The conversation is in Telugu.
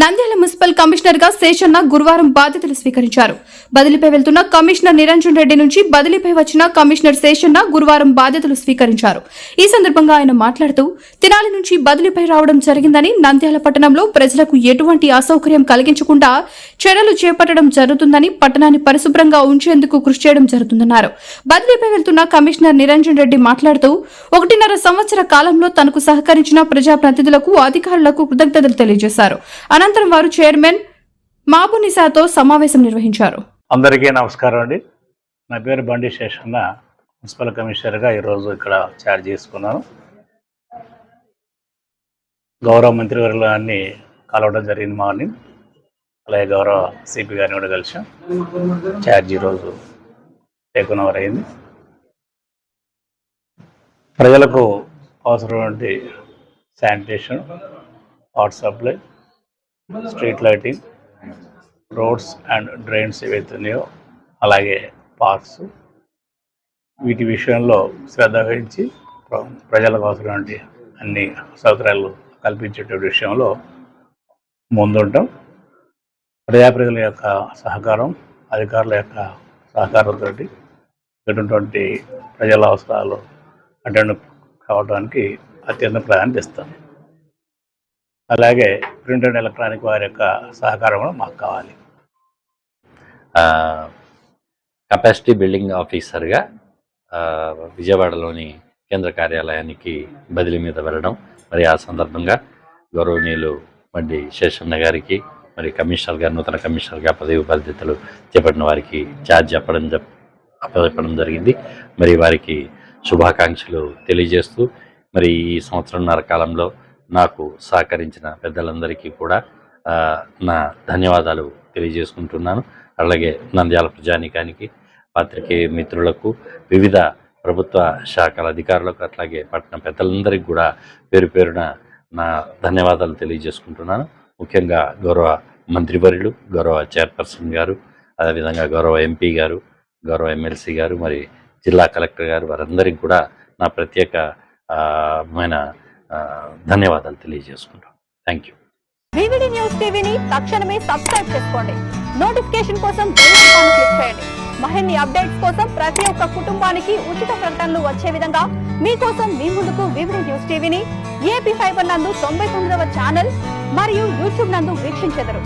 Nandyal municipal కమిషనర్గా శేషన్న గురువారం బాధ్యతలు స్వీకరించారు. బదిలీపై వెళ్తున్న కమిషనర్ నిరంజన్ రెడ్డి నుంచి బదిలీపై వచ్చిన కమిషనర్ శేషన్న గురువారం బాధ్యతలు స్వీకరించారు. ఈ సందర్భంగా ఆయన మాట్లాడుతూ తినాలి నుంచి బదిలీపై రావడం జరిగిందని నంద్యాల పట్టణంలో ప్రజలకు ఎటువంటి అసౌకర్యం కలిగించకుండా చర్యలు చేపట్టడం జరుగుతుందని పట్టణాన్ని పరిశుభ్రంగా ఉంచేందుకు కృషి చేయడం జరుగుతుందన్నారు. బదిలీపై వెళ్తున్న కమిషనర్ నిరంజన్ రెడ్డి మాట్లాడుతూ ఒకటిన్నర సంవత్సర కాలంలో తనకు సహకరించిన ప్రజాప్రతినిధులకు అధికారులకు కృతజ్ఞతలు తెలియజేశారు. అనంతరం వారు చైర్మన్ మాబునిసాతో సమావేశం నిర్వహించారు. అందరికీ నమస్కారం అండి. నా పేరు బండి శేషన్న మున్సిపల్ కమిషనర్గా ఈరోజు ఇక్కడ ఛార్జ్ చేసుకున్నాను. గౌరవ మంత్రివర్యులు అన్ని కలవడం జరిగింది మార్నింగ్. అలాగే గౌరవ సిపి గారిని కూడా కలిసాం ఛార్జ్ ఈరోజు టేకున్ ఓవర్ అయింది. ప్రజలకు అవసరమైనటువంటి sanitation water supply street lighting roads and drains ఏవైతే ఉన్నాయో అలాగే పార్క్స్ వీటి విషయంలో శ్రద్ధ వహించి ప్ర- ప్రజలకు అవసరమైన అన్ని సౌకర్యాలు కల్పించేటువంటి విషయంలో ముందుంటాం. ప్రజాప్రతినిధుల యొక్క సహకారం అధికారుల యొక్క సహకారంతో ఇక్కడ ప్రజల అవసరాలు అటెండ్ కావడానికి అత్యంత ప్రాధాన్యత ఇస్తాం. అలాగే ప్రింట్ అండ్ ఎలక్ట్రానిక్ వారి యొక్క సహకారం కూడా మాకు కావాలి. కెపాసిటీ బిల్డింగ్ ఆఫీసర్గా విజయవాడలోని కేంద్ర కార్యాలయానికి బదిలీ మీద వెళ్ళడం మరి ఆ సందర్భంగా గౌరవనీయులు మడ్డి శేషన్న గారికి మరి కమిషనర్ గారు నూతన కమిషనర్గా పదవి బాధ్యతలు చేపట్టిన వారికి ఛార్జ్ చెప్పడం చెప్పడం జరిగింది. మరి వారికి శుభాకాంక్షలు తెలియజేస్తూ మరి ఈ సంవత్సరంన్నర కాలంలో నాకు సహకరించిన పెద్దలందరికీ కూడా నా ధన్యవాదాలు తెలియజేసుకుంటున్నాను. అలాగే నంద్యాల ప్రజానికానికి పాత్రికేయ మిత్రులకు వివిధ ప్రభుత్వ శాఖల అధికారులకు అట్లాగే పట్టణ పెద్దలందరికీ కూడా పేరు పేరున నా ధన్యవాదాలు తెలియజేసుకుంటున్నాను. ముఖ్యంగా గౌరవ మంత్రివర్యులు గౌరవ చైర్పర్సన్ గారు అదేవిధంగా గౌరవ ఎంపీ గారు గౌరవ ఎమ్మెల్సీ గారు మరి జిల్లా కలెక్టర్ గారు వారందరికీ కూడా నా ప్రత్యేకమైన ధన్యవాదాలు తెలియజేసుకుంటాం. థ్యాంక్ యూ వివిడి న్యూస్ టీవీని తక్షణమే సబ్స్క్రైబ్ చేసుకోండి. నోటిఫికేషన్ కోసం బెల్ ఐకాన్ క్లిక్ చేయండి. మరిన్ని అప్డేట్స్ కోసం ప్రతి ఒక్క కుటుంబానికి ఉచిత ప్రకటనలు వచ్చే విధంగా మీకోసం మీ ముందుకు వివిధ న్యూస్ టీవీని ఏపీ ఫైబర్ నందు తొంభై తొమ్మిదవ ఛానల్ మరియు యూట్యూబ్ నందు వీక్షించెదరు.